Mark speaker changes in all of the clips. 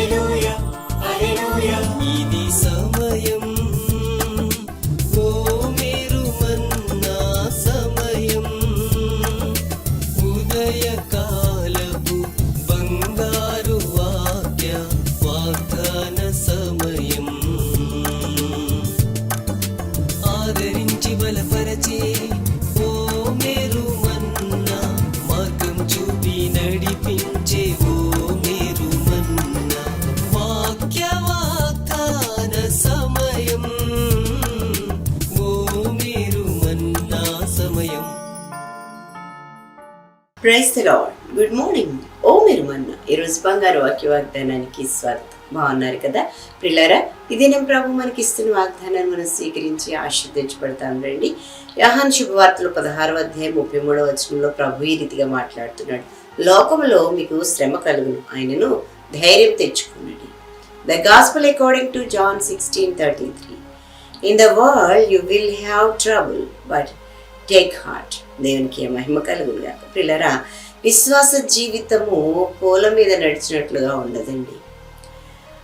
Speaker 1: ఇది సమయం
Speaker 2: praise good morning ఓ మీరు మొన్న ఈరోజు బంగారు వాక్య వాగ్దానానికి స్వాగతం. బాగున్నారు కదా? పిల్లరా ఇది నేను ప్రభు మనకి ఇస్తున్న వాగ్దానాన్ని మనం స్వీకరించి ఆశీర్దించబడతాం రండి. యహాన్ శుభవార్తలు పదహారవ అధ్యాయం ముప్పై మూడవ వచనంలో ప్రభు ఈ రీతిగా మాట్లాడుతున్నాడు. లోకంలో మీకు శ్రమ కలుగును. ఆయనను ధైర్యం తెచ్చుకున్నది the gospel according to John sixteen thirty three in the world you will have trouble but take heart దేవునికి మహిమ కలుగునుగాక పిల్లరా విశ్వాస జీవితము పూల మీద నడిచినట్లుగా ఉండదండి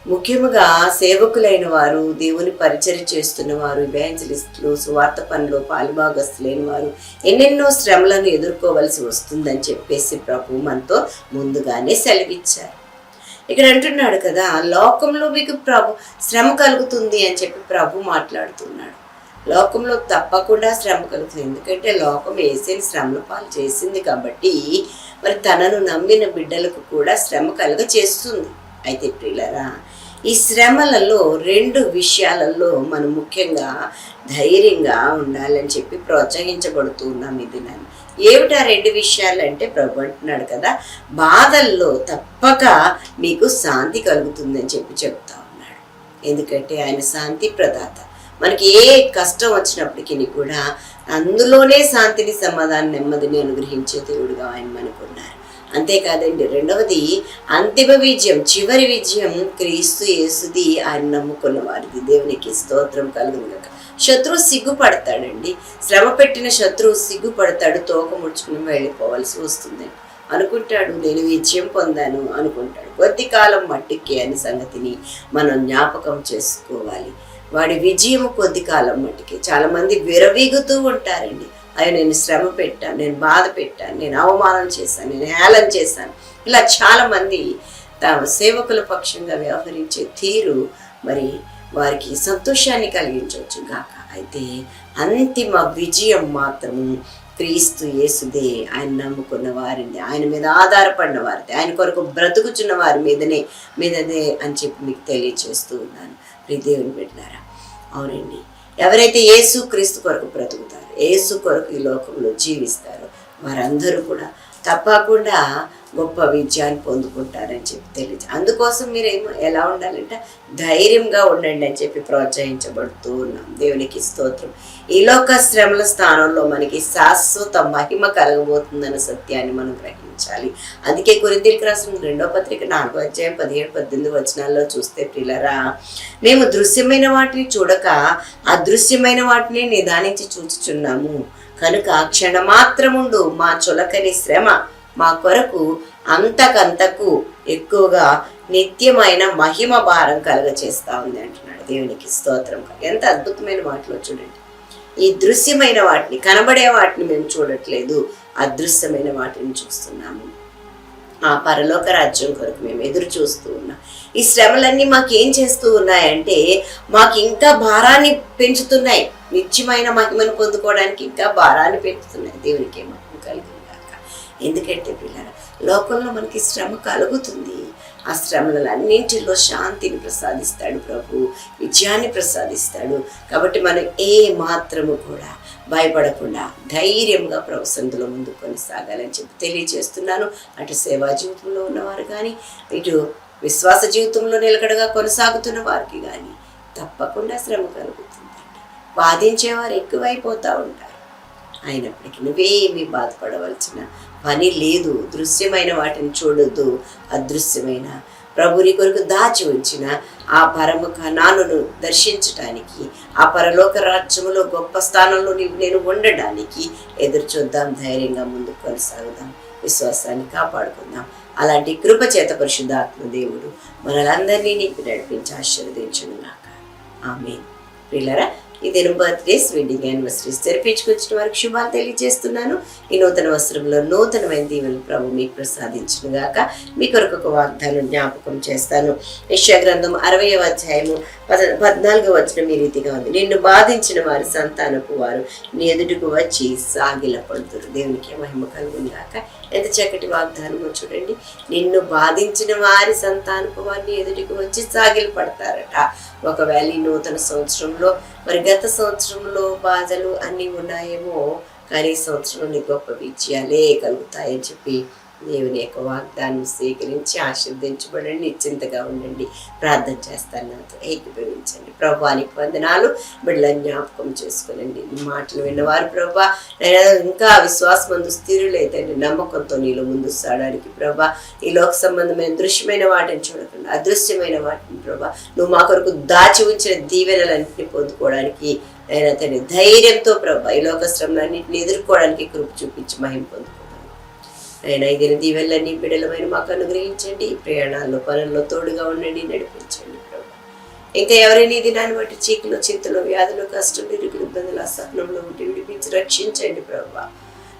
Speaker 2: ముఖ్యముగా సేవకులైన వారు దేవుని పరిచయం చేస్తున్న వారు ఇవాంజలిస్టులు సువార్త పనులు పాలుభాగస్తులైన వారు ఎన్నెన్నో శ్రమలను ఎదుర్కోవలసి వస్తుందని చెప్పేసి ప్రభు మనతో ముందుగానే సెలవిచ్చారు. ఇక్కడ అంటున్నాడు కదా లోకంలో మీకు ప్రభు శ్రమ కలుగుతుంది అని చెప్పి ప్రభు మాట్లాడుతున్నాడు. లోకంలో తప్పకుండా శ్రమ కలుగుతుంది. ఎందుకంటే లోకం వేసిన శ్రమల పాలు చేసింది కాబట్టి మరి తనను నమ్మిన బిడ్డలకు కూడా శ్రమ కలుగ చేస్తుంది అయితే ప్రియులరా ఈ శ్రమలలో రెండు విషయాలలో మనం ముఖ్యంగా ధైర్యంగా ఉండాలని చెప్పి ప్రోత్సహించబడుతూ ఉన్నాం ఇది నన్ను ఏమిటా రెండు విషయాలు అంటే ప్రభు అంటున్నాడు కదా బాధల్లో తప్పక మీకు శాంతి కలుగుతుందని చెప్పి చెప్తా ఉన్నాడు. ఎందుకంటే ఆయన శాంతి ప్రదాత. మనకి ఏ కష్టం వచ్చినప్పటికీ కూడా అందులోనే శాంతిని సమాధానం నెమ్మదిని అనుగ్రహించే దేవుడుగా ఆయన మనకున్నారు. అంతేకాదండి రెండవది అంతిమ విజయం చివరి విజయం క్రీస్తు యేసుది ఆయన నమ్ముకున్న వారిది. దేవునికి స్తోత్రం కలుగును శత్రువు సిగ్గుపడతాడండి. శ్రమ పెట్టిన శత్రువు సిగ్గుపడతాడు తోక ముడుచుకుని వెళ్ళిపోవాల్సి వస్తుందండి అనుకుంటాడు నేను విజయం పొందాను అనుకుంటాడు. కొద్ది కాలం మట్టికి అనే సంగతిని మనం జ్ఞాపకం చేసుకోవాలి. వాడి విజయం కొద్ది కాలం మట్టికి చాలామంది విరవీగుతూ ఉంటారండి. అయ్యో నేను శ్రమ పెట్టాను నేను బాధ పెట్టాను నేను అవమానం చేశాను నేను హేళన చేశాను. ఇలా చాలామంది తమ సేవకుల పక్షంగా వ్యవహరించే తీరు మరి వారికి సంతోషాన్ని కలిగించవచ్చు గాక. అయితే అంతిమ విజయం మాత్రము క్రీస్తు యేసుదే. ఆయన నమ్ముకున్న వారిని ఆయన మీద ఆధారపడిన వారిది. ఆయన కొరకు బ్రతుకుచున్న వారి మీదనే మీదనే అని చెప్పి మీకు తెలియచేస్తూ ఉన్నాను. ప్రియ దేవుని బిడ్డారా అవునండి. ఎవరైతే యేసు క్రీస్తు కొరకు బ్రతుకుతారో యేసు కొరకు ఈ లోకంలో జీవిస్తారో వారందరూ కూడా తప్పకుండా గొప్ప విజయాన్ని పొందుకుంటారని చెప్పి తెలియదు అందుకోసం మీరు ఏమో ఎలా ఉండాలంటే ధైర్యంగా ఉండండి అని చెప్పి ప్రోత్సహించబడుతూ ఉన్నాం. దేవునికి స్తోత్రం. ఈ లోక శ్రమల స్థానంలో మనకి శాశ్వత మహిమ కలగబోతుందన్న సత్యాన్ని మనం గ్రహించాలి. అందుకే కొరింతలకు రాసిన రెండో పత్రిక నాలుగో అధ్యాయం పదిహేడు పద్దెనిమిది వచనాల్లో చూస్తే పిల్లరా మేము దృశ్యమైన వాటిని చూడక అదృశ్యమైన వాటిని నిదానించి చూచుచున్నాము. కనుక క్షణమాత్రముండు మా చులకని శ్రమ మా కొరకు అంతకంతకు ఎక్కువగా నిత్యమైన మహిమ భారం కలగచేస్తా ఉంది అంటున్నాడు దేవునికి స్తోత్రం. ఎంత అద్భుతమైన మాటలో చూడండి. ఈ దృశ్యమైన వాటిని కనబడే వాటిని మేము చూడట్లేదు. అదృశ్యమైన వాటిని చూస్తున్నాము. ఆ పరలోక రాజ్యం కొరకు మేము ఎదురు చూస్తూ ఉన్నాం. ఈ శ్రమలన్నీ మాకు ఏం చేస్తూ ఉన్నాయంటే మాకు ఇంకా భారాన్ని పెంచుతున్నాయి. నిత్యమైన మహిమను పొందుకోవడానికి ఇంకా భారాన్ని పెంచుతున్నాయి దేవునికి ఏమో. ఎందుకంటే పిల్లల లోకంలో మనకి శ్రమ కలుగుతుంది. ఆ శ్రమలన్నింటిలో శాంతిని ప్రసాదిస్తాడు ప్రభు విజయాన్ని ప్రసాదిస్తాడు. కాబట్టి మనం ఏ మాత్రము కూడా భయపడకుండా ధైర్యంగా ప్రవసంతులో ముందు కొనసాగాలని చెప్పి తెలియజేస్తున్నాను. అటు సేవా జీవితంలో ఉన్నవారు కానీ ఇటు విశ్వాస జీవితంలో నిలకడగా కొనసాగుతున్న వారికి కానీ తప్పకుండా శ్రమ కలుగుతుందండి. బాధించేవారు ఎక్కువైపోతూ ఉంటారు. అయినప్పటికీ నువ్వేమీ బాధపడవలసిన పని లేదు దృశ్యమైన వాటిని చూడొద్దు అదృశ్యమైన. ప్రభుని కొరకు దాచి ఉంచిన ఆ పరమ కణాలను దర్శించటానికి ఆ పరలోక రాజ్యములో గొప్ప స్థానంలో నీవు నేను ఉండడానికి ఎదురు చూద్దాం ధైర్యంగా ముందుకు కొనసాగుదాం విశ్వాసాన్ని కాపాడుకుందాం. అలాంటి కృపచేత పరిశుద్ధాత్మ దేవుడు మనలందరినీ నీకు నడిపించి ఆశీర్వదించును గాక ఆమె పిల్లరా ఇది బర్త్ బర్త్డేస్ వెడ్డింగ్ యానివర్సరీస్ జరిపించుకొచ్చిన వారికి శుభాలు తెలియజేస్తున్నాను. ఈ నూతన వస్త్రంలో నూతనమైన దీవెన ప్రభు మీకు ప్రసాదించిన గాక. మీ కొరకు ఒక వాగ్దానం జ్ఞాపకం చేస్తాను. యశ్వ గ్రంథం అరవయవ అధ్యాయము పద పద్నాలుగో వచ్చిన ఈ రీతిగా ఉంది. నిన్ను బాధించిన వారి సంతానపు వారు నీ ఎదుటికు వచ్చి సాగిల పడుతురు దేవునికి మహిమ కలుగుందాక ఎంత చక్కటి వాగ్దానమో చూడండి. నిన్ను బాధించిన వారి సంతానపు వారిని ఎదుటికి వచ్చి సాగిలు పడతారట ఒకవేళ ఈ నూతన సంవత్సరంలో మరి గత సంవత్సరంలో బాధలు అన్నీ ఉన్నాయేమో కానీ ఈ సంవత్సరంలో నీ గొప్ప విజయాలే కలుగుతాయని చెప్పి దేవుని యొక్క వాగ్దానం స్వీకరించి ఆశీర్వదించబడండి నిశ్చింతగా ఉండండి. ప్రార్థన చేస్తాను నాతో ఏకీభవించండి. ప్రభానికి వందనాలు. బిడ్డల జ్ఞాపకం చేసుకోనండి. నీ మాటలు విన్నవారు ప్రభా. నేను ఇంకా విశ్వాసమందు స్థిరులైతే నమ్మకంతో నీలో ముందు సాడడానికి ప్రభా. ఈ లోక సంబంధమైన దృశ్యమైన వాటిని చూడకుండా అదృశ్యమైన వాటిని ప్రభా. నువ్వు మా కొరకు దాచి ఉంచిన దీవెనలన్నింటినీ పొందుకోవడానికి నేను అతని ధైర్యంతో ప్రభా ఈ లోక శ్రమలన్నింటిని ఎదుర్కోవడానికి కృప చూపించి మహిం ఆయన ఐదు ఇది దీవెనలన్నీ బిడలమైన మాకు అనుగ్రహించండి ప్రయాణాల్లో పనుల్లో తోడుగా ఉండండి నడిపించండి ఇంకా ఎవరైనా ఈ దినాన్ని బట్టి చీకులు చింతలు వ్యాధులు కష్టం ఇరుకులు ఇబ్బందులు అసహనంలో ఉండి విడిపించి రక్షించండి ప్రభా.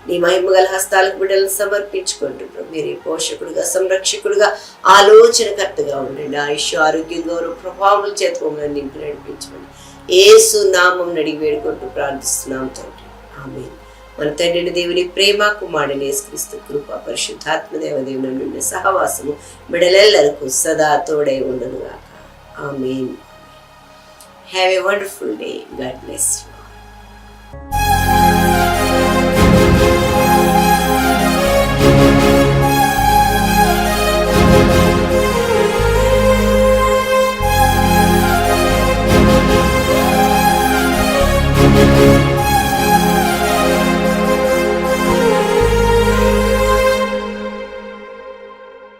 Speaker 2: నీ మహిమ గల హస్తాలకు బిడ్డలను సమర్పించుకుంటూ మీరు పోషకుడుగా సంరక్షకుడుగా ఆలోచనకర్తగా ఉండండి. ఆయుష్ ఆరోగ్యం గౌరవ ప్రభావం చేత నింపి నడిపించండి ఏసు నామం నడిగి వేడుకుంటూ ప్రార్థిస్తున్నాం తండ్రి. ఆమె మన తండ్రిని దేవుని ప్రేమ కుమారుని క్రీస్తు కృప పరిశుద్ధాత్మ దేవదేవుని నుండి సహవాసము బిడలెల్లరకు సదా తోడై ఉండనుగాక. Amen. Have a wonderful day God bless you